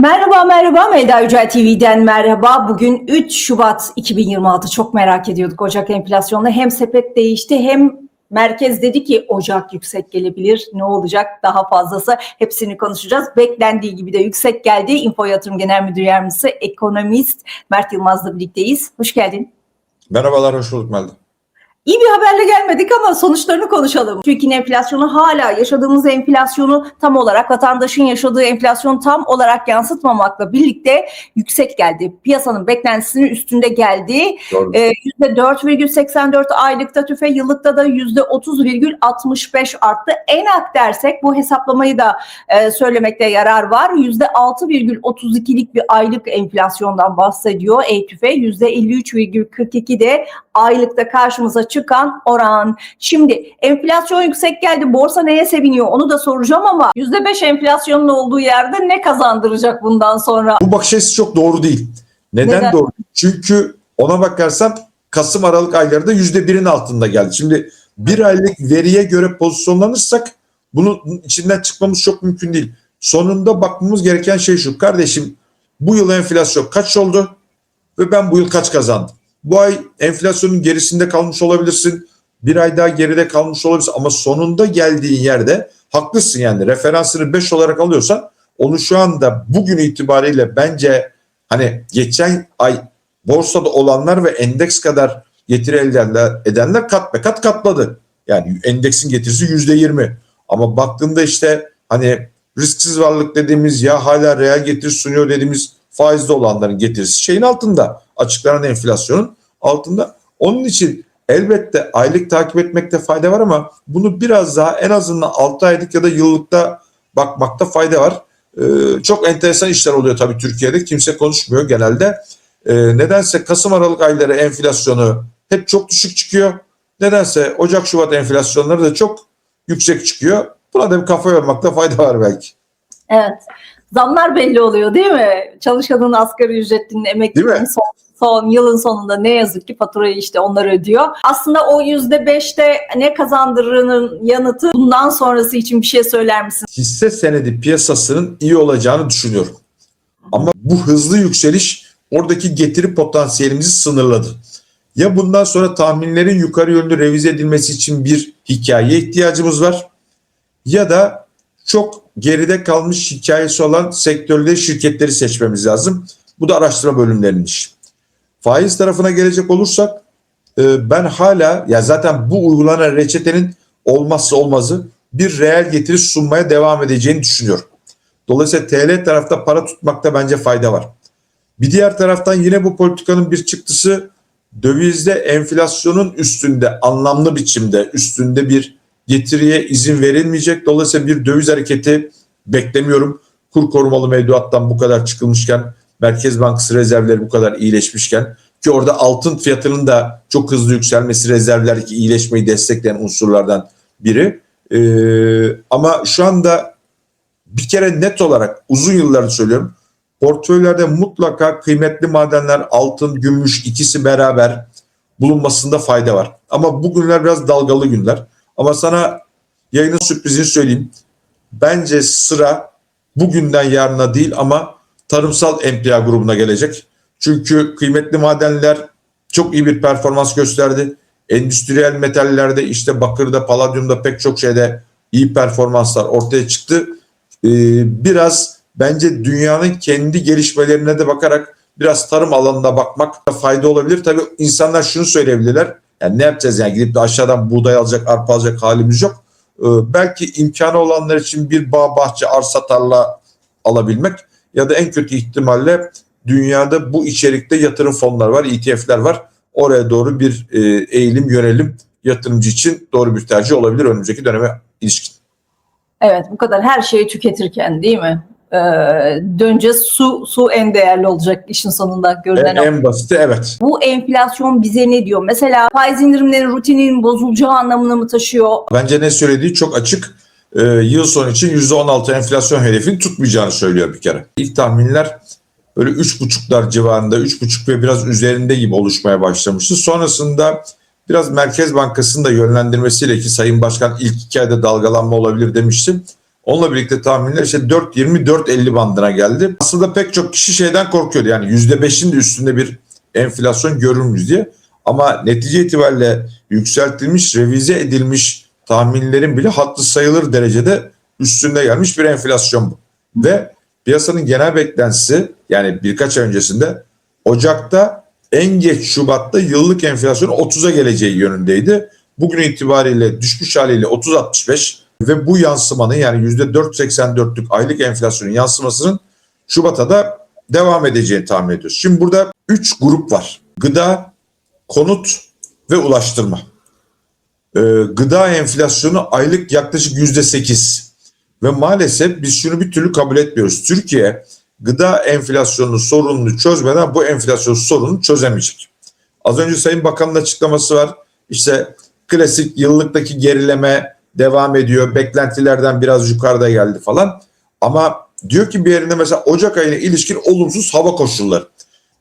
Merhaba merhaba Melda Yücel TV'den merhaba. Bugün 3 Şubat 2026 çok merak ediyorduk Ocak enflasyonla. Hem sepet değişti hem merkez dedi ki Ocak yüksek gelebilir. Ne olacak daha fazlası hepsini konuşacağız. Beklendiği gibi de yüksek geldi. Info Yatırım Genel Müdür Yardımcısı ekonomist Mert Yılmaz'la birlikteyiz. Hoş geldin. Merhabalar, hoş bulduk Melda. İyi bir haberle gelmedik ama sonuçlarını konuşalım. Türkiye'nin enflasyonu hala yaşadığımız enflasyonu tam olarak vatandaşın yaşadığı enflasyon tam olarak yansıtmamakla birlikte yüksek geldi. Piyasanın beklentisinin üstünde geldi. Doğru. Ee, %4,84 aylıkta tüfe yıllıkta da %30,65 arttı. Enak dersek bu hesaplamayı da e, söylemekte yarar var. %6,32'lik bir aylık enflasyondan bahsediyor E-TÜFE. %53,42 de aylıkta karşımıza çıkan oran. Şimdi enflasyon yüksek geldi. Borsa neye seviniyor onu da soracağım ama %5 enflasyonun olduğu yerde ne kazandıracak bundan sonra? Bu bakış açısı çok doğru değil. Neden, Neden? doğru? Çünkü ona bakarsan Kasım Aralık aylarında yüzde birin altında geldi. Şimdi bir aylık veriye göre pozisyonlanırsak bunun içinden çıkmamız çok mümkün değil. Sonunda bakmamız gereken şey şu. Kardeşim bu yıl enflasyon kaç oldu ve ben bu yıl kaç kazandım? Bu ay enflasyonun gerisinde kalmış olabilirsin. Bir ay daha geride kalmış olabilirsin ama sonunda geldiğin yerde haklısın yani. Referansını 5 olarak alıyorsan onu şu anda bugün itibariyle bence hani geçen ay borsada olanlar ve endeks kadar getiri elde edenler, kat be kat katladı. Yani endeksin getirisi yüzde yirmi. Ama baktığında işte hani risksiz varlık dediğimiz ya hala reel getiri sunuyor dediğimiz faizli olanların getirisi şeyin altında. Açıklanan enflasyonun altında. Onun için elbette aylık takip etmekte fayda var ama bunu biraz daha en azından 6 aylık ya da yıllıkta bakmakta fayda var. Ee, çok enteresan işler oluyor tabii Türkiye'de. Kimse konuşmuyor genelde. Ee, nedense Kasım Aralık ayları enflasyonu hep çok düşük çıkıyor. Nedense Ocak Şubat enflasyonları da çok yüksek çıkıyor. Buna da bir kafa yormakta fayda var belki. Evet. Zamlar belli oluyor değil mi? Çalışanın asgari ücretinin, mi? son, son yılın sonunda ne yazık ki faturayı işte onlar ödüyor. Aslında o yüzde beşte ne kazandırının yanıtı bundan sonrası için bir şey söyler misin? hisse senedi piyasasının iyi olacağını düşünüyorum. Ama bu hızlı yükseliş oradaki getiri potansiyelimizi sınırladı. Ya bundan sonra tahminlerin yukarı yönlü revize edilmesi için bir hikayeye ihtiyacımız var ya da çok geride kalmış hikayesi olan sektörleri, şirketleri seçmemiz lazım. Bu da araştırma bölümlerinin işi. Faiz tarafına gelecek olursak e, ben hala ya zaten bu uygulanan reçetenin olmazsa olmazı bir reel getiri sunmaya devam edeceğini düşünüyorum. Dolayısıyla TL tarafta para tutmakta bence fayda var. Bir diğer taraftan yine bu politikanın bir çıktısı dövizde enflasyonun üstünde anlamlı biçimde üstünde bir getiriye izin verilmeyecek. Dolayısıyla bir döviz hareketi beklemiyorum. Kur korumalı mevduattan bu kadar çıkılmışken Merkez Bankası rezervleri bu kadar iyileşmişken ki orada altın fiyatının da çok hızlı yükselmesi rezervlerdeki iyileşmeyi destekleyen unsurlardan biri. Ee, ama şu anda bir kere net olarak uzun yıllar söylüyorum. Portföylerde mutlaka kıymetli madenler, altın, gümüş ikisi beraber bulunmasında fayda var. Ama bugünler biraz dalgalı günler. Ama sana yayının sürprizini söyleyeyim. Bence sıra bugünden yarına değil ama tarımsal emtia grubuna gelecek. Çünkü kıymetli madenler çok iyi bir performans gösterdi. Endüstriyel metallerde işte bakırda, paladyumda pek çok şeyde iyi performanslar ortaya çıktı. Ee, biraz bence dünyanın kendi gelişmelerine de bakarak biraz tarım alanına bakmak da fayda olabilir. Tabii insanlar şunu söyleyebilirler. Yani ne yapacağız yani gidip de aşağıdan buğday alacak, arpa alacak halimiz yok. Ee, belki imkanı olanlar için bir bağ, bahçe, arsa, tarla alabilmek ya da en kötü ihtimalle dünyada bu içerikte yatırım fonları var, ETF'ler var. Oraya doğru bir e, eğilim, yönelim yatırımcı için doğru bir tercih olabilir önümüzdeki döneme ilişkin. Evet bu kadar her şeyi tüketirken değil mi? Ee, döneceğiz su su en değerli olacak işin sonunda görünen En, o. en basiti evet. Bu enflasyon bize ne diyor? Mesela faiz indirimlerin rutininin bozulacağı anlamına mı taşıyor? Bence ne söylediği çok açık. Ee, yıl sonu için %16 enflasyon hedefini tutmayacağını söylüyor bir kere. İlk tahminler böyle 3,5'lar civarında, 3,5 ve biraz üzerinde gibi oluşmaya başlamıştı. Sonrasında biraz Merkez Bankası'nın da yönlendirmesiyle ki Sayın Başkan ilk iki ayda dalgalanma olabilir demiştim. Onunla birlikte tahminler işte 4.20-4.50 bandına geldi. Aslında pek çok kişi şeyden korkuyordu. Yani %5'in de üstünde bir enflasyon görür müyüz diye. Ama netice itibariyle yükseltilmiş, revize edilmiş tahminlerin bile hatlı sayılır derecede üstünde gelmiş bir enflasyon bu. Ve piyasanın genel beklentisi yani birkaç ay öncesinde Ocak'ta en geç Şubat'ta yıllık enflasyon 30'a geleceği yönündeydi. Bugün itibariyle düşmüş haliyle 30.65 ve bu yansımanın yani %4.84'lük aylık enflasyonun yansımasının Şubat'a da devam edeceğini tahmin ediyoruz. Şimdi burada 3 grup var. Gıda, konut ve ulaştırma. Ee, gıda enflasyonu aylık yaklaşık %8 ve maalesef biz şunu bir türlü kabul etmiyoruz. Türkiye gıda enflasyonu sorununu çözmeden bu enflasyon sorununu çözemeyecek. Az önce Sayın Bakan'ın açıklaması var. İşte klasik yıllıktaki gerileme devam ediyor. Beklentilerden biraz yukarıda geldi falan. Ama diyor ki bir yerinde mesela Ocak ayına ilişkin olumsuz hava koşulları.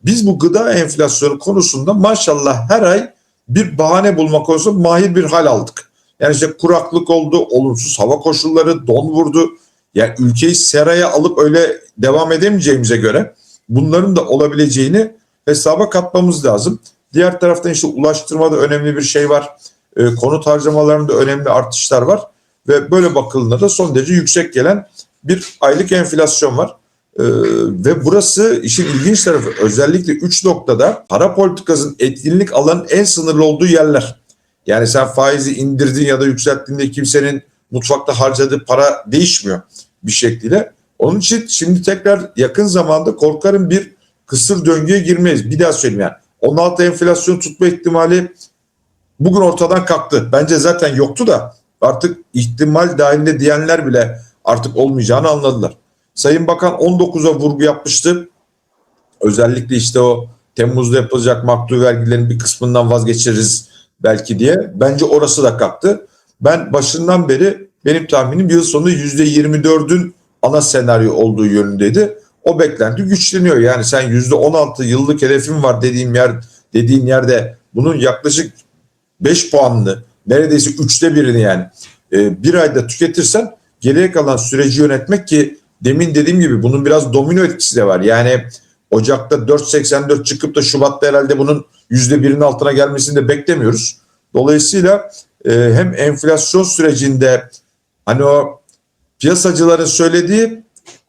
Biz bu gıda enflasyonu konusunda maşallah her ay bir bahane bulma konusunda mahir bir hal aldık. Yani işte kuraklık oldu, olumsuz hava koşulları, don vurdu. Yani ülkeyi seraya alıp öyle devam edemeyeceğimize göre bunların da olabileceğini hesaba katmamız lazım. Diğer taraftan işte ulaştırmada önemli bir şey var. E, konut harcamalarında önemli artışlar var. Ve böyle bakıldığında da son derece yüksek gelen bir aylık enflasyon var. Ee, ve burası işin ilginç tarafı özellikle 3 noktada para politikasının etkinlik alanın en sınırlı olduğu yerler. Yani sen faizi indirdin ya da yükselttiğinde kimsenin mutfakta harcadığı para değişmiyor bir şekilde. Onun için şimdi tekrar yakın zamanda korkarım bir kısır döngüye girmeyiz. Bir daha söyleyeyim yani 16 enflasyon tutma ihtimali bugün ortadan kalktı. Bence zaten yoktu da artık ihtimal dahilinde diyenler bile artık olmayacağını anladılar. Sayın Bakan 19'a vurgu yapmıştı. Özellikle işte o Temmuz'da yapılacak maktu vergilerin bir kısmından vazgeçeriz belki diye. Bence orası da kalktı. Ben başından beri benim tahminim yıl sonu %24'ün ana senaryo olduğu yönündeydi. O beklenti güçleniyor. Yani sen %16 yıllık hedefim var dediğim yer dediğin yerde bunun yaklaşık 5 puanını neredeyse üçte birini yani e, bir ayda tüketirsen geriye kalan süreci yönetmek ki demin dediğim gibi bunun biraz domino etkisi de var. Yani Ocak'ta 4.84 çıkıp da Şubat'ta herhalde bunun %1'in altına gelmesini de beklemiyoruz. Dolayısıyla e, hem enflasyon sürecinde hani o piyasacıların söylediği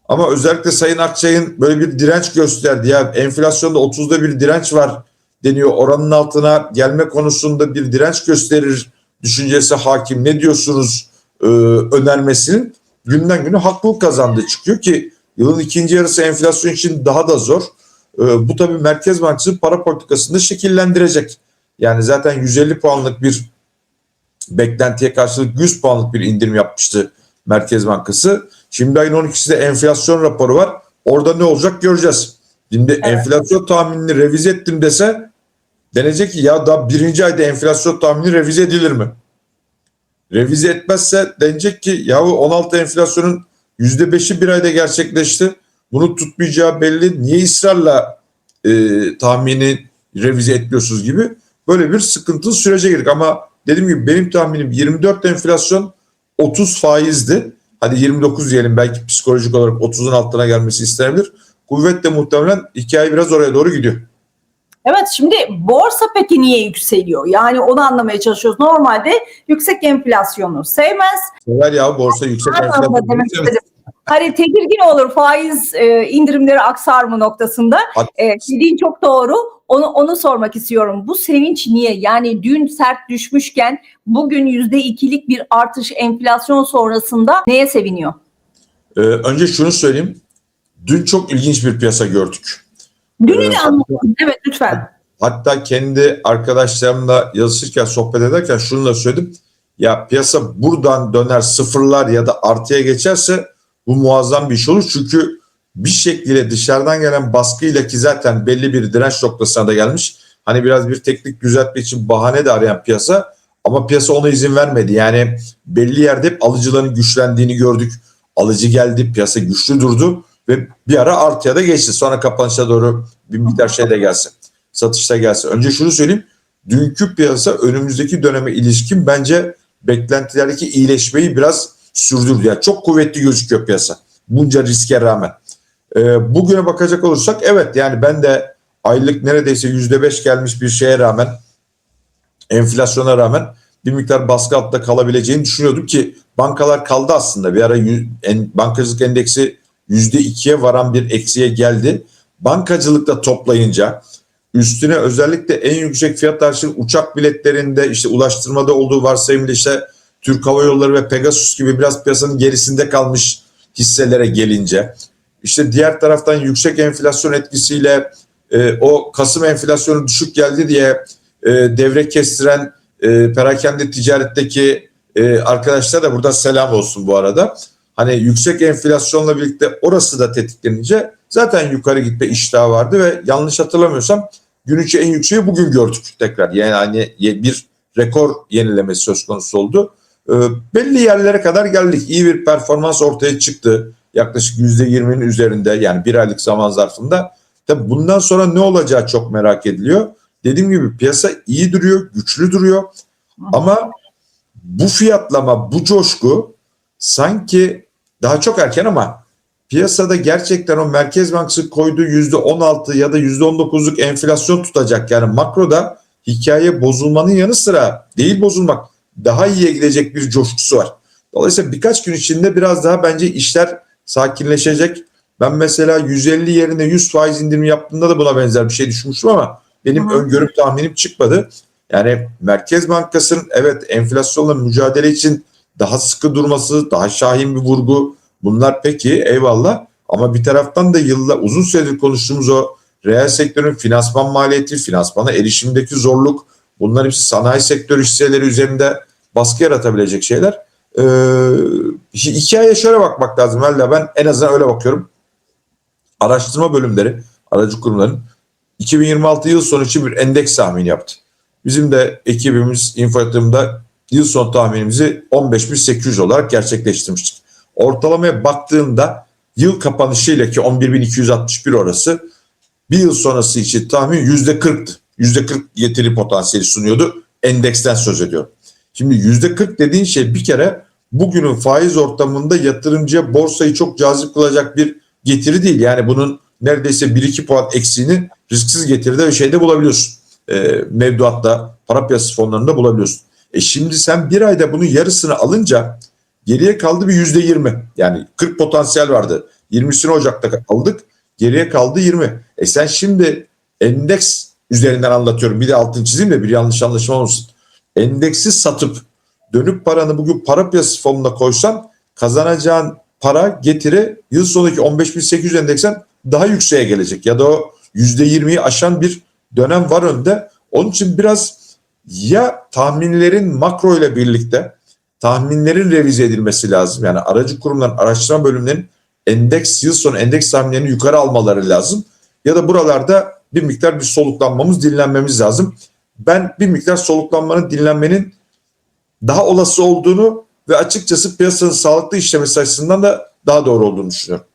ama özellikle Sayın Akçay'ın böyle bir direnç gösterdi. Ya enflasyonda 30'da bir direnç var deniyor. Oranın altına gelme konusunda bir direnç gösterir düşüncesi hakim. Ne diyorsunuz e, önermesinin günden güne haklılık kazandığı çıkıyor ki yılın ikinci yarısı enflasyon için daha da zor. E, bu tabii Merkez Bankası para politikasını şekillendirecek. Yani zaten 150 puanlık bir beklentiye karşılık 100 puanlık bir indirim yapmıştı Merkez Bankası. Şimdi ayın 12'sinde enflasyon raporu var. Orada ne olacak göreceğiz. Şimdi Evet. enflasyon tahminini revize ettim dese denecek ki ya da birinci ayda enflasyon tahmini revize edilir mi? Revize etmezse denecek ki yahu 16 enflasyonun %5'i bir ayda gerçekleşti. Bunu tutmayacağı belli. Niye ısrarla e, tahmini revize etmiyorsunuz gibi böyle bir sıkıntılı sürece girdik. Ama dediğim gibi benim tahminim 24 enflasyon 30 faizdi. Hadi 29 diyelim belki psikolojik olarak 30'un altına gelmesi istenebilir. Kuvvetle muhtemelen hikaye biraz oraya doğru gidiyor. Evet şimdi borsa peki niye yükseliyor? Yani onu anlamaya çalışıyoruz. Normalde yüksek enflasyonu sevmez. Sever ya borsa yüksek Her anlamda enflasyon. demek istedim. Hani tedirgin olur faiz e, indirimleri aksar mı noktasında. E, dediğin çok doğru. Onu onu sormak istiyorum. Bu sevinç niye? Yani dün sert düşmüşken bugün yüzde ikilik bir artış enflasyon sonrasında neye seviniyor? Ee, önce şunu söyleyeyim. Dün çok ilginç bir piyasa gördük. Dünü de anlatalım. Evet lütfen. Hatta kendi arkadaşlarımla yazışırken, sohbet ederken şunu da söyledim. Ya piyasa buradan döner sıfırlar ya da artıya geçerse bu muazzam bir iş olur. Çünkü bir şekilde dışarıdan gelen baskıyla ki zaten belli bir direnç noktasına da gelmiş. Hani biraz bir teknik düzeltme için bahane de arayan piyasa ama piyasa ona izin vermedi. Yani belli yerde hep alıcıların güçlendiğini gördük. Alıcı geldi, piyasa güçlü durdu ve bir ara artıya da geçti. Sonra kapanışa doğru bir miktar şey de gelsin. Satışta gelsin. Önce şunu söyleyeyim. Dünkü piyasa önümüzdeki döneme ilişkin bence beklentilerdeki iyileşmeyi biraz sürdürdü. Yani çok kuvvetli gözüküyor piyasa. Bunca riske rağmen. Ee, bugüne bakacak olursak evet yani ben de aylık neredeyse yüzde beş gelmiş bir şeye rağmen enflasyona rağmen bir miktar baskı altında kalabileceğini düşünüyordum ki bankalar kaldı aslında. Bir ara en, bankacılık endeksi yüzde ikiye varan bir eksiye geldi. Bankacılıkta toplayınca üstüne özellikle en yüksek fiyat artışı uçak biletlerinde işte ulaştırmada olduğu varsayımda işte Türk Hava Yolları ve Pegasus gibi biraz piyasanın gerisinde kalmış hisselere gelince işte diğer taraftan yüksek enflasyon etkisiyle e, o Kasım enflasyonu düşük geldi diye e, devre kestiren e, perakende ticaretteki e, arkadaşlar da burada selam olsun bu arada. Hani yüksek enflasyonla birlikte orası da tetiklenince zaten yukarı gitme iştahı vardı ve yanlış hatırlamıyorsam gün içi en yükseği bugün gördük tekrar. Yani hani bir rekor yenilemesi söz konusu oldu. E, belli yerlere kadar geldik. İyi bir performans ortaya çıktı. Yaklaşık %20'nin üzerinde yani bir aylık zaman zarfında. Tabii bundan sonra ne olacağı çok merak ediliyor. Dediğim gibi piyasa iyi duruyor, güçlü duruyor. Ama bu fiyatlama, bu coşku sanki daha çok erken ama piyasada gerçekten o Merkez Bankası koyduğu %16 ya da %19'luk enflasyon tutacak. Yani makroda hikaye bozulmanın yanı sıra değil bozulmak daha iyiye gidecek bir coşkusu var. Dolayısıyla birkaç gün içinde biraz daha bence işler sakinleşecek. Ben mesela 150 yerine 100 faiz indirimi yaptığında da buna benzer bir şey düşünmüştüm ama benim Hı hı. öngörüm tahminim çıkmadı. Yani Merkez Bankası'nın evet enflasyonla mücadele için daha sıkı durması, daha şahin bir vurgu bunlar peki eyvallah. Ama bir taraftan da yıllar uzun süredir konuştuğumuz o reel sektörün finansman maliyeti, finansmana erişimdeki zorluk bunlar hepsi sanayi sektörü hisseleri üzerinde baskı yaratabilecek şeyler. Ee, hikayeye şöyle bakmak lazım. Valla ben en azından öyle bakıyorum. Araştırma bölümleri, aracı kurumların 2026 yıl sonu için bir endeks tahmini yaptı. Bizim de ekibimiz info yıl son tahminimizi 15.800 olarak gerçekleştirmiştik. Ortalamaya baktığında yıl kapanışıyla ki 11.261 orası bir yıl sonrası için tahmin %40'tı. %40 getiri potansiyeli sunuyordu. Endeksten söz ediyorum. Şimdi %40 dediğin şey bir kere bugünün faiz ortamında yatırımcıya borsayı çok cazip kılacak bir getiri değil. Yani bunun neredeyse 1-2 puan eksiğini risksiz getiride ve şeyde bulabiliyorsun. E, mevduatta, para piyasası fonlarında bulabiliyorsun. E şimdi sen bir ayda bunun yarısını alınca geriye kaldı bir yüzde yirmi. Yani 40 potansiyel vardı. 20'sini Ocak'ta aldık. Geriye kaldı 20. E sen şimdi endeks üzerinden anlatıyorum. Bir de altını çizeyim de bir yanlış anlaşılma olmasın. Endeksi satıp dönüp paranı bugün para piyasası fonuna koysan kazanacağın para getiri yıl sonundaki 15.800 endeksen daha yükseğe gelecek. Ya da o %20'yi aşan bir dönem var önde. Onun için biraz ya tahminlerin makro ile birlikte tahminlerin revize edilmesi lazım. Yani aracı kurumların araştırma bölümlerinin endeks yıl sonu endeks tahminlerini yukarı almaları lazım. Ya da buralarda bir miktar bir soluklanmamız, dinlenmemiz lazım. Ben bir miktar soluklanmanın, dinlenmenin daha olası olduğunu ve açıkçası piyasanın sağlıklı işlemesi açısından da daha doğru olduğunu düşünüyorum.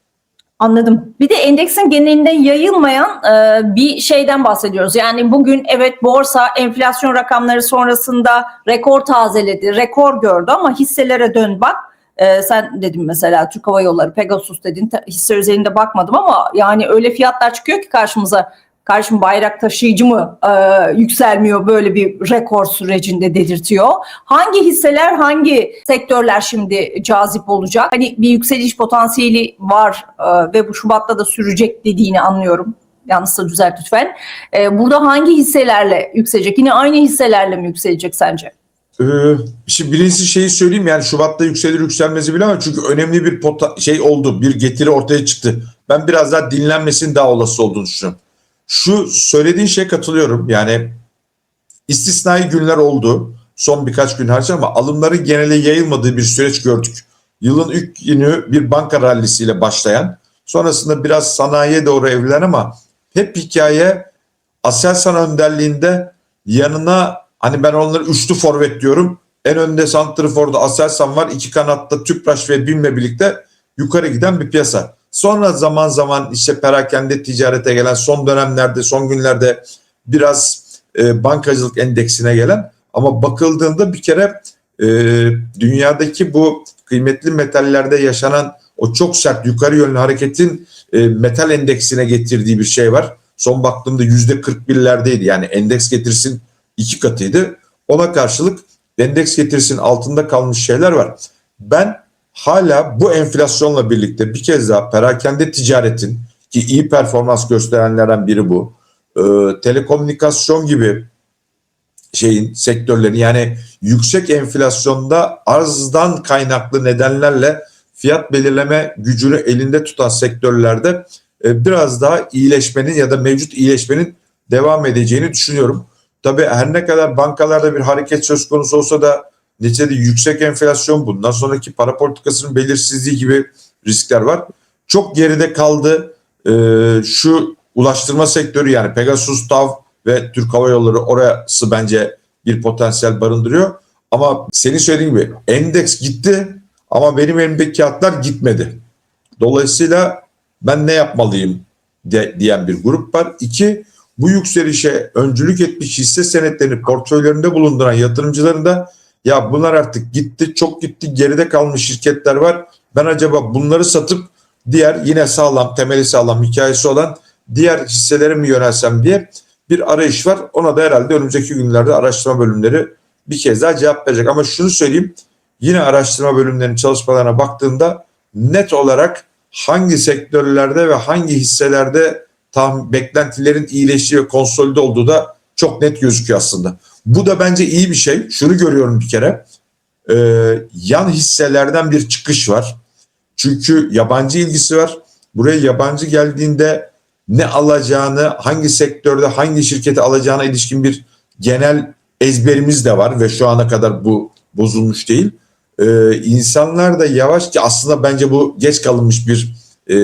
Anladım. Bir de endeksin genelinde yayılmayan e, bir şeyden bahsediyoruz. Yani bugün evet borsa enflasyon rakamları sonrasında rekor tazeledi, rekor gördü ama hisselere dön bak. E, sen dedin mesela Türk Hava Yolları, Pegasus dedin hisse üzerinde bakmadım ama yani öyle fiyatlar çıkıyor ki karşımıza. Karşım bayrak taşıyıcı mı e, yükselmiyor böyle bir rekor sürecinde dedirtiyor. Hangi hisseler, hangi sektörler şimdi cazip olacak? Hani bir yükseliş potansiyeli var e, ve bu Şubat'ta da sürecek dediğini anlıyorum. Yanlışsa düzelt lütfen. E, burada hangi hisselerle yükselecek? Yine aynı hisselerle mi yükselecek sence? Ee, şimdi birincisi şeyi söyleyeyim yani Şubat'ta yükselir yükselmezi bilemem çünkü önemli bir şey oldu bir getiri ortaya çıktı. Ben biraz daha dinlenmesinin daha olası olduğunu düşünüyorum. Şu söylediğin şeye katılıyorum yani istisnai günler oldu son birkaç gün hariç ama alımların genele yayılmadığı bir süreç gördük. Yılın ilk günü bir banka rallisiyle başlayan sonrasında biraz sanayiye doğru evrilen ama hep hikaye Aselsan önderliğinde yanına hani ben onları üçlü forvet diyorum. En önde Santrifor'da Aselsan var. iki kanatta Tüpraş ve BİM'le birlikte yukarı giden bir piyasa. Sonra zaman zaman işte perakende ticarete gelen son dönemlerde son günlerde biraz e, bankacılık endeksine gelen ama bakıldığında bir kere e, dünyadaki bu kıymetli metallerde yaşanan o çok sert yukarı yönlü hareketin e, metal endeksine getirdiği bir şey var. Son baktığımda yüzde 41'lerdeydi. Yani endeks getirsin iki katıydı. Ona karşılık endeks getirsin altında kalmış şeyler var. Ben hala bu enflasyonla birlikte bir kez daha perakende ticaretin ki iyi performans gösterenlerden biri bu. Ee, telekomünikasyon gibi şeyin sektörlerin yani yüksek enflasyonda arzdan kaynaklı nedenlerle fiyat belirleme gücünü elinde tutan sektörlerde e, biraz daha iyileşmenin ya da mevcut iyileşmenin devam edeceğini düşünüyorum. Tabii her ne kadar bankalarda bir hareket söz konusu olsa da neticede yüksek enflasyon bundan sonraki para politikasının belirsizliği gibi riskler var. Çok geride kaldı e, şu ulaştırma sektörü yani Pegasus, TAV ve Türk Hava Yolları orası bence bir potansiyel barındırıyor. Ama senin söylediğin gibi endeks gitti ama benim elimdeki kağıtlar gitmedi. Dolayısıyla ben ne yapmalıyım de, diyen bir grup var. İki, bu yükselişe öncülük etmiş hisse senetlerini portföylerinde bulunduran yatırımcıların da ya bunlar artık gitti, çok gitti, geride kalmış şirketler var. Ben acaba bunları satıp diğer yine sağlam, temeli sağlam hikayesi olan diğer hisselere mi yönelsem diye bir arayış var. Ona da herhalde önümüzdeki günlerde araştırma bölümleri bir kez daha cevap verecek. Ama şunu söyleyeyim, yine araştırma bölümlerinin çalışmalarına baktığımda net olarak hangi sektörlerde ve hangi hisselerde tam beklentilerin iyileştiği ve konsolide olduğu da çok net gözüküyor aslında. Bu da bence iyi bir şey. Şunu görüyorum bir kere. Ee, yan hisselerden bir çıkış var. Çünkü yabancı ilgisi var. Buraya yabancı geldiğinde ne alacağını, hangi sektörde hangi şirketi alacağına ilişkin bir genel ezberimiz de var ve şu ana kadar bu bozulmuş değil. Ee, insanlar da yavaş ki aslında bence bu geç kalınmış bir e,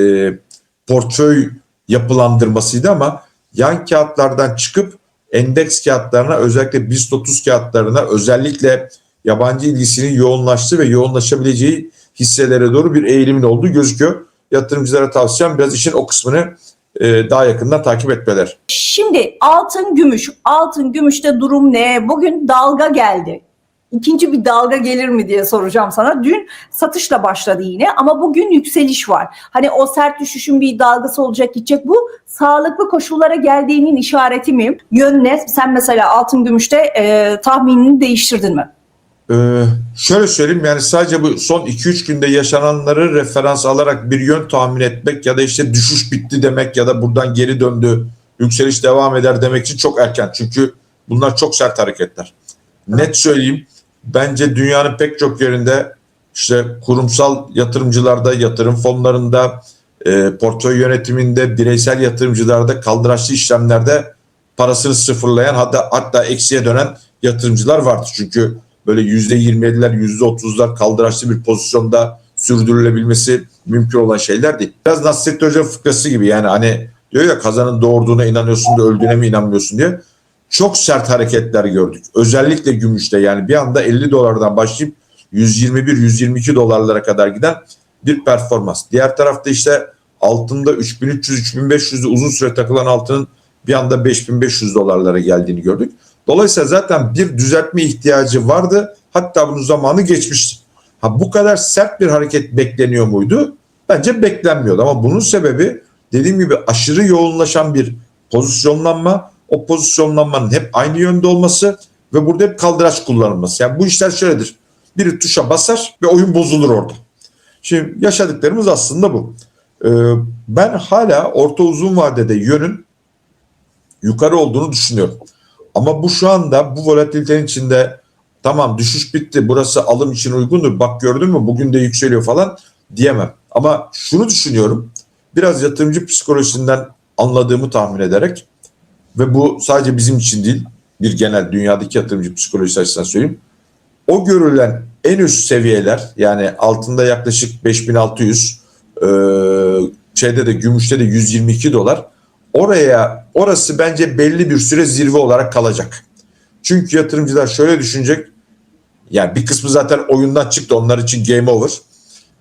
portföy yapılandırmasıydı ama yan kağıtlardan çıkıp endeks kağıtlarına özellikle BIST 30 kağıtlarına özellikle yabancı ilgisinin yoğunlaştığı ve yoğunlaşabileceği hisselere doğru bir eğilimin olduğu gözüküyor. Yatırımcılara tavsiyem biraz işin o kısmını e, daha yakından takip etmeler. Şimdi altın gümüş. Altın gümüşte durum ne? Bugün dalga geldi. İkinci bir dalga gelir mi diye soracağım sana. Dün satışla başladı yine ama bugün yükseliş var. Hani o sert düşüşün bir dalgası olacak gidecek. Bu sağlıklı koşullara geldiğinin işareti mi? Yön ne? Sen mesela altın gümüşte e, tahminini değiştirdin mi? Ee, şöyle söyleyeyim yani sadece bu son 2-3 günde yaşananları referans alarak bir yön tahmin etmek ya da işte düşüş bitti demek ya da buradan geri döndü yükseliş devam eder demek için çok erken. Çünkü bunlar çok sert hareketler. Net söyleyeyim bence dünyanın pek çok yerinde işte kurumsal yatırımcılarda, yatırım fonlarında, e, portföy yönetiminde, bireysel yatırımcılarda, kaldıraçlı işlemlerde parasını sıfırlayan hatta hatta eksiye dönen yatırımcılar vardı. Çünkü böyle yüzde 27'ler, yüzde 30'lar kaldıraçlı bir pozisyonda sürdürülebilmesi mümkün olan şeyler değil. Biraz Nasrettin Hoca fıkrası gibi yani hani diyor ya kazanın doğurduğuna inanıyorsun da öldüğüne mi inanmıyorsun diye. Çok sert hareketler gördük. Özellikle gümüşte yani bir anda 50 dolardan başlayıp 121-122 dolarlara kadar giden bir performans. Diğer tarafta işte altında 3300-3500'de uzun süre takılan altının bir anda 5500 dolarlara geldiğini gördük. Dolayısıyla zaten bir düzeltme ihtiyacı vardı. Hatta bunun zamanı geçmişti. Ha bu kadar sert bir hareket bekleniyor muydu? Bence beklenmiyordu ama bunun sebebi dediğim gibi aşırı yoğunlaşan bir pozisyonlanma, o pozisyonlanmanın hep aynı yönde olması ve burada hep kaldıraç kullanılması. Yani bu işler şöyledir. Biri tuşa basar ve oyun bozulur orada. Şimdi yaşadıklarımız aslında bu. Ee, ben hala orta uzun vadede yönün yukarı olduğunu düşünüyorum. Ama bu şu anda bu volatilitenin içinde tamam düşüş bitti burası alım için uygundur bak gördün mü bugün de yükseliyor falan diyemem. Ama şunu düşünüyorum biraz yatırımcı psikolojisinden anladığımı tahmin ederek ve bu sadece bizim için değil bir genel dünyadaki yatırımcı psikolojisi açısından söyleyeyim. O görülen en üst seviyeler yani altında yaklaşık 5600 e, şeyde de gümüşte de 122 dolar oraya orası bence belli bir süre zirve olarak kalacak. Çünkü yatırımcılar şöyle düşünecek. Yani bir kısmı zaten oyundan çıktı onlar için game over.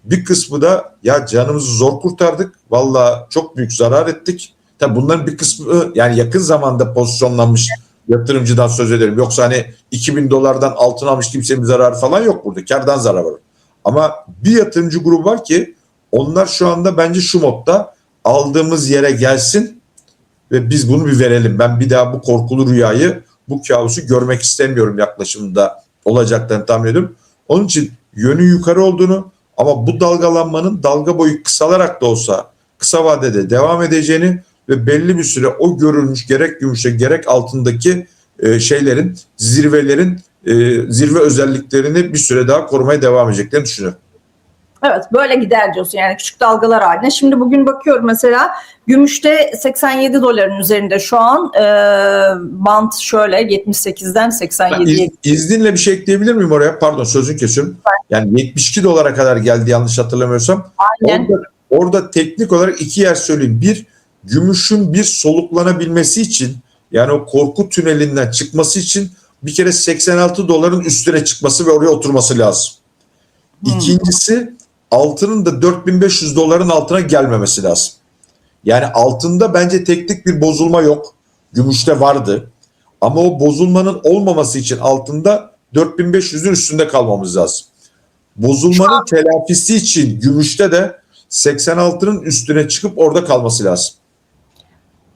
Bir kısmı da ya canımızı zor kurtardık. Valla çok büyük zarar ettik. Tabi bunların bir kısmı yani yakın zamanda pozisyonlanmış yatırımcıdan söz ederim. Yoksa hani 2000 dolardan altın almış kimsenin zararı falan yok burada. Kardan zarar var. Ama bir yatırımcı grubu var ki onlar şu anda bence şu modda aldığımız yere gelsin ve biz bunu bir verelim. Ben bir daha bu korkulu rüyayı, bu kabusu görmek istemiyorum yaklaşımında olacaklarını tahmin ediyorum. Onun için yönü yukarı olduğunu ama bu dalgalanmanın dalga boyu kısalarak da olsa kısa vadede devam edeceğini ve belli bir süre o görülmüş gerek gümüşte gerek altındaki e, şeylerin zirvelerin e, zirve özelliklerini bir süre daha korumaya devam edeceklerini düşünüyorum. Evet böyle gider diyorsun yani küçük dalgalar haline. Şimdi bugün bakıyorum mesela gümüşte 87 doların üzerinde şu an e, bant şöyle 78'den Ben 87'ye iz- izninle bir şey ekleyebilir miyim oraya? Pardon sözünü kesiyorum. Yani 72 dolara kadar geldi yanlış hatırlamıyorsam. aynen. Orada, orada teknik olarak iki yer söyleyeyim. Bir, gümüşün bir soluklanabilmesi için yani o korku tünelinden çıkması için bir kere 86 doların üstüne çıkması ve oraya oturması lazım. Hmm. İkincisi altının da 4500 doların altına gelmemesi lazım. Yani altında bence teknik bir bozulma yok. Gümüşte vardı. Ama o bozulmanın olmaması için altında 4500'ün üstünde kalmamız lazım. Bozulmanın telafisi için gümüşte de 86'nın üstüne çıkıp orada kalması lazım.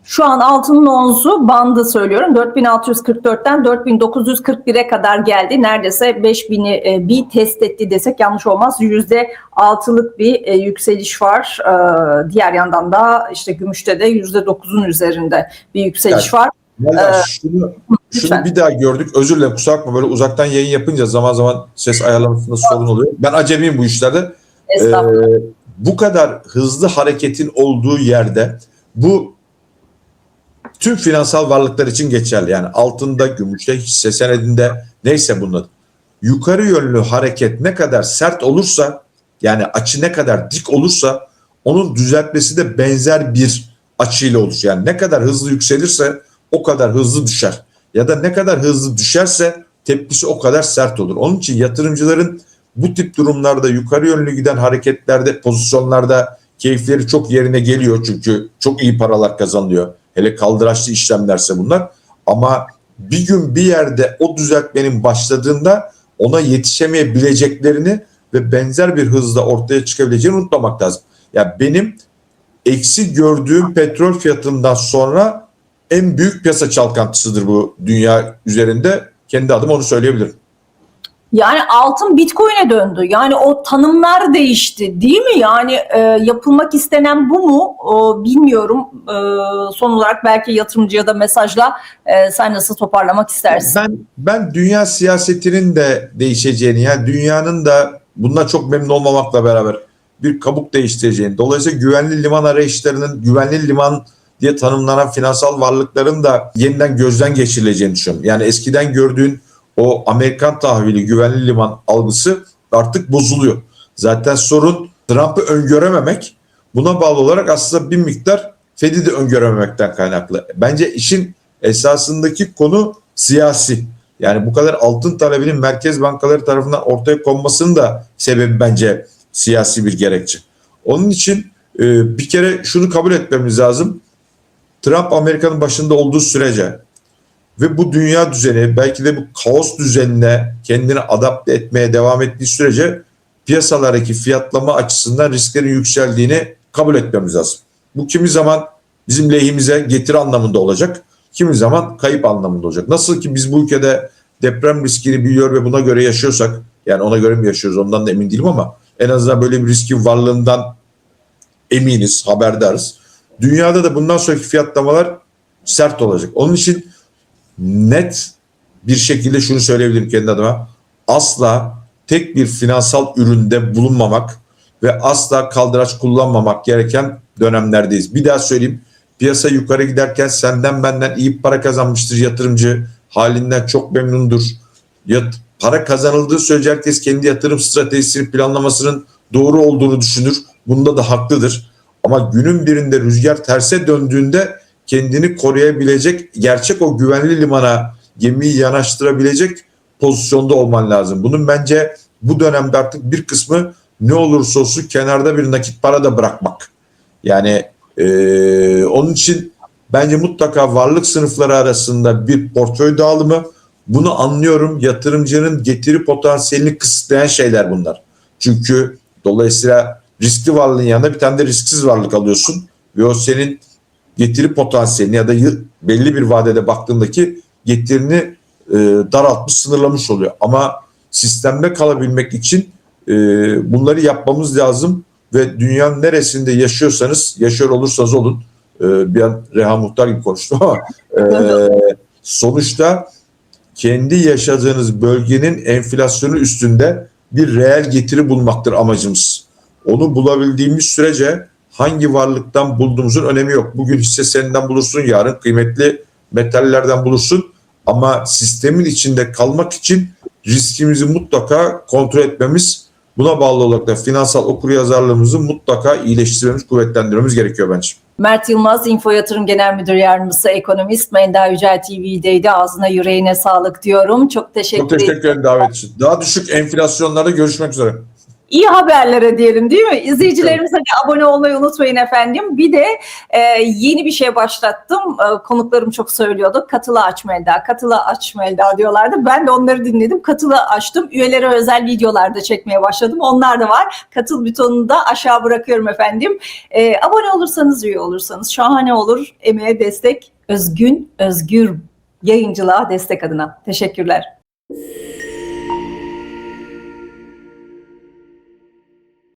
Şu an altının onzu bandı söylüyorum 4644'ten 4941'e kadar geldi. Neredeyse 5000'i e, bir test etti desek yanlış olmaz. %6'lık bir e, yükseliş var. E, diğer yandan da işte gümüşte de %9'un üzerinde bir yükseliş Evet. var. Vallahi Ee, şunu, şunu bir daha gördük. Özür dilerim kusura bakma böyle uzaktan yayın yapınca zaman zaman ses ayarlamasında sorun oluyor. Ben acemiyim bu işlerde. Ee, bu kadar hızlı hareketin olduğu yerde bu tüm finansal varlıklar için geçerli. Yani altında, gümüşte, hisse senedinde neyse bunun. Yukarı yönlü hareket ne kadar sert olursa yani açı ne kadar dik olursa onun düzeltmesi de benzer bir açıyla olur. Yani ne kadar hızlı yükselirse o kadar hızlı düşer. Ya da ne kadar hızlı düşerse tepkisi o kadar sert olur. Onun için yatırımcıların bu tip durumlarda yukarı yönlü giden hareketlerde, pozisyonlarda keyifleri çok yerine geliyor. Çünkü çok iyi paralar kazanılıyor. Hele kaldıraçlı işlemlerse bunlar. Ama bir gün bir yerde o düzeltmenin başladığında ona yetişemeyebileceklerini ve benzer bir hızla ortaya çıkabileceğini unutmamak lazım. Ya benim eksi gördüğüm petrol fiyatından sonra en büyük piyasa çalkantısıdır bu dünya üzerinde. Kendi adıma onu söyleyebilirim. Yani altın Bitcoin'e döndü. Yani o tanımlar değişti değil mi? Yani e, yapılmak istenen bu mu? O, bilmiyorum. E, son olarak belki yatırımcıya da mesajla e, sen nasıl toparlamak istersin? Ben ben dünya siyasetinin de değişeceğini yani dünyanın da bundan çok memnun olmamakla beraber bir kabuk değiştireceğini. Dolayısıyla güvenli liman arayışlarının güvenli liman diye tanımlanan finansal varlıkların da yeniden gözden geçirileceğini düşünüyorum. Yani eskiden gördüğün o Amerikan tahvili güvenli liman algısı artık bozuluyor. Zaten sorun Trump'ı öngörememek. Buna bağlı olarak aslında bir miktar Fed'i de öngörememekten kaynaklı. Bence işin esasındaki konu siyasi. Yani bu kadar altın talebinin merkez bankaları tarafından ortaya konmasının da sebebi bence siyasi bir gerekçe. Onun için e, bir kere şunu kabul etmemiz lazım. Trump Amerika'nın başında olduğu sürece ve bu dünya düzeni belki de bu kaos düzenine kendini adapte etmeye devam ettiği sürece piyasalardaki fiyatlama açısından risklerin yükseldiğini kabul etmemiz lazım. Bu kimi zaman bizim lehimize getiri anlamında olacak, kimi zaman kayıp anlamında olacak. Nasıl ki biz bu ülkede deprem riskini biliyor ve buna göre yaşıyorsak, yani ona göre mi yaşıyoruz ondan da emin değilim ama en azından böyle bir riskin varlığından eminiz, haberdarız. Dünyada da bundan sonraki fiyatlamalar sert olacak. Onun için net bir şekilde şunu söyleyebilirim kendi adıma. Asla tek bir finansal üründe bulunmamak ve asla kaldıraç kullanmamak gereken dönemlerdeyiz. Bir daha söyleyeyim. Piyasa yukarı giderken senden benden iyi para kazanmıştır yatırımcı. Halinden çok memnundur. Yat, para kazanıldığı sürece herkes kendi yatırım stratejisini planlamasının doğru olduğunu düşünür. Bunda da haklıdır. Ama günün birinde rüzgar terse döndüğünde kendini koruyabilecek, gerçek o güvenli limana gemiyi yanaştırabilecek pozisyonda olman lazım. Bunun bence bu dönemde artık bir kısmı ne olursa olsun kenarda bir nakit para da bırakmak. Yani eee, onun için bence mutlaka varlık sınıfları arasında bir portföy dağılımı. Bunu anlıyorum. Yatırımcının getiri potansiyelini kısıtlayan şeyler bunlar. Çünkü dolayısıyla riskli varlığın yanında bir tane de risksiz varlık alıyorsun ve o senin getiri potansiyelini ya da belli bir vadede baktığındaki getirini e, daraltmış, sınırlamış oluyor. Ama sistemde kalabilmek için e, bunları yapmamız lazım ve dünyanın neresinde yaşıyorsanız, yaşıyor olursanız olun. E, bir an Reha Muhtar gibi konuştum ama e, sonuçta kendi yaşadığınız bölgenin enflasyonu üstünde bir reel getiri bulmaktır amacımız. Onu bulabildiğimiz sürece hangi varlıktan bulduğumuzun önemi yok. Bugün hisse senedinden bulursun, yarın kıymetli metallerden bulursun. Ama sistemin içinde kalmak için riskimizi mutlaka kontrol etmemiz, buna bağlı olarak da finansal okuryazarlığımızı mutlaka iyileştirmemiz, kuvvetlendirmemiz gerekiyor bence. Mert Yılmaz, Info Yatırım Genel Müdür Yardımcısı, ekonomist, Menda Yücel TV'deydi. Ağzına yüreğine sağlık diyorum. Çok teşekkür Çok teşekkür ederim davet için. Daha düşük enflasyonlarda görüşmek üzere. İyi haberlere diyelim değil mi? İzleyicilerimize de abone olmayı unutmayın efendim. Bir de e, yeni bir şey başlattım. E, konuklarım çok söylüyordu. Katılı aç Melda, katılı aç Melda diyorlardı. Ben de onları dinledim. Katılı açtım. Üyelere özel videolar da çekmeye başladım. Onlar da var. Katıl butonunu da aşağı bırakıyorum efendim. E, abone olursanız, üye olursanız şahane olur. Emeğe destek, özgün, özgür yayıncılığa destek adına. Teşekkürler.